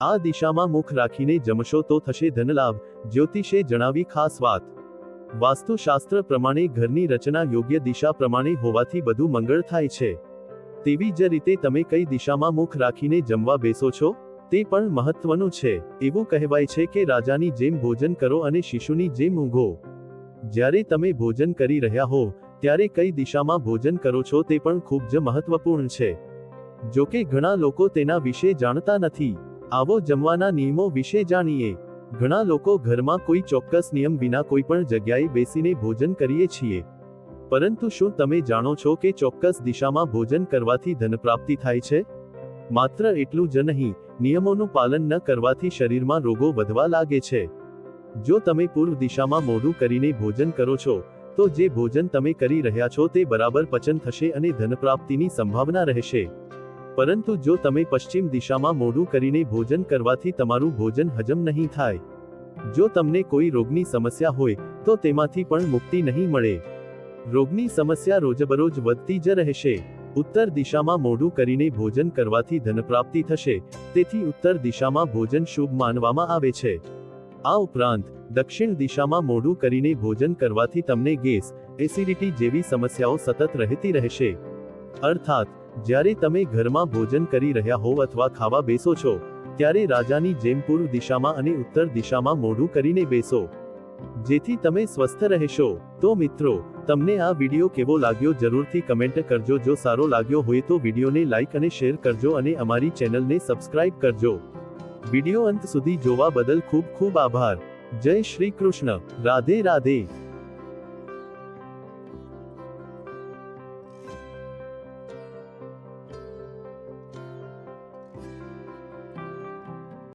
આ દિશામાં મુખ રાખીને જમશો તો થશે ધનલાભ, જ્યોતિષે જણાવી ખાસ વાત. વાસ્તુશાસ્ત્ર પ્રમાણે ઘરની રચના યોગ્ય દિશા પ્રમાણે હોવાથી બધું મંગળ થાય છે. તેવી જ રીતે તમે કઈ દિશામાં મુખ રાખીને જમવા બેસો છો? તે પણ મહત્વનું છે. એવું કહેવાય છે કે રાજાની જેમ ભોજન કરો અને શિશુની જેમ ઊંઘો. જ્યારે તમે ભોજન કરી રહ્યા હો, ત્યારે કઈ દિશામાં ભોજન કરો છો તે પણ ખૂબ જ મહત્વપૂર્ણ છે. જોકે ઘણા લોકો તેના વિશે જાણતા નથી. આવો જમવાના નિયમો વિશે જાણીએ. ઘણા લોકો ઘરમાં કોઈ ચોક્કસ નિયમ વિના કોઈ પણ જગ્યાએ બેસીને ભોજન કરીએ છીએ. પરંતુ શું તમે જાણો છો કે ચોક્કસ દિશામાં ભોજન કરવાથી ધન પ્રાપ્તિ થાય છે? માત્ર એટલું જ નહીં, નિયમોનું પાલન ન કરવાથી શરીરમાં રોગો વધવા લાગે છે. જો તમે પૂર્વ દિશામાં મોઢું કરીને ભોજન કરો છો, તો જે ભોજન તમે કરી રહ્યા છો તે બરાબર પચન થશે અને ધન પ્રાપ્તિની સંભાવના રહેશે. પરંતુ જો તમે પશ્ચિમ દિશામાં મોઢું કરીને ભોજન કરવાથી તમારું ભોજન હજમ નહીં થાય. જો તમને કોઈ રોગની સમસ્યા હોય, તો તેમાંથી પણ મુક્તિ નહીં મળે. રોગની સમસ્યા રોજબરોજ વધતી જ રહેશે. ઉત્તર દિશામાં મોઢું કરીને ભોજન કરવાથી ધન પ્રાપ્તિ થશે, તેથી ઉત્તર દિશામાં ભોજન શુભ માનવામાં આવે છે. આ ઉપરાંત, દક્ષિણ દિશામાં મોઢું કરીને ભોજન કરવાથી તમને ગેસ, એસિડિટી જેવી સમસ્યાઓ સતત રહેતી રહેશે. અર્થાત જ્યારે તમે ઘરમાં ભોજન કરી રહ્યા હોવ અથવા ખાવા બેસો છો, ત્યારે રાજાની જેમ પૂર્વ દિશામાં અને ઉત્તર દિશામાં મોઢું કરીને બેસો. જેથી તમે સ્વસ્થ રહેશો. તો મિત્રો, તમને આ વિડિયો કેવો લાગ્યો જરૂરથી કમેન્ટ કરજો. જો સારો લાગ્યો હોય તો વિડિયોને લાઇક અને શેર કરજો અને અમારી ચેનલને સબસ્ક્રાઇબ કરજો. વિડિયો અંત સુધી જોવા બદલ ખૂબ ખૂબ આભાર. જય શ્રી કૃષ્ણ. રાધે રાધે.